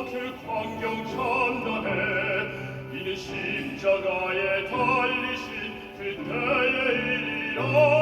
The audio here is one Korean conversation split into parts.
이렇게 광경찬란해 이는 십자가에 달리신 그때의 일이라.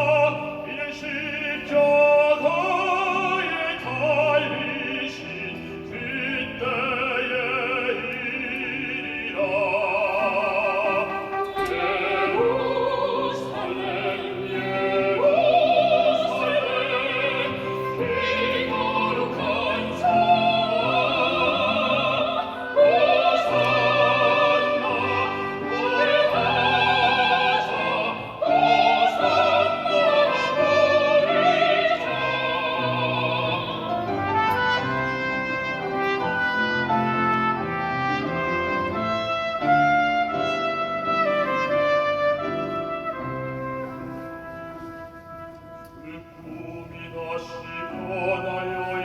Lord.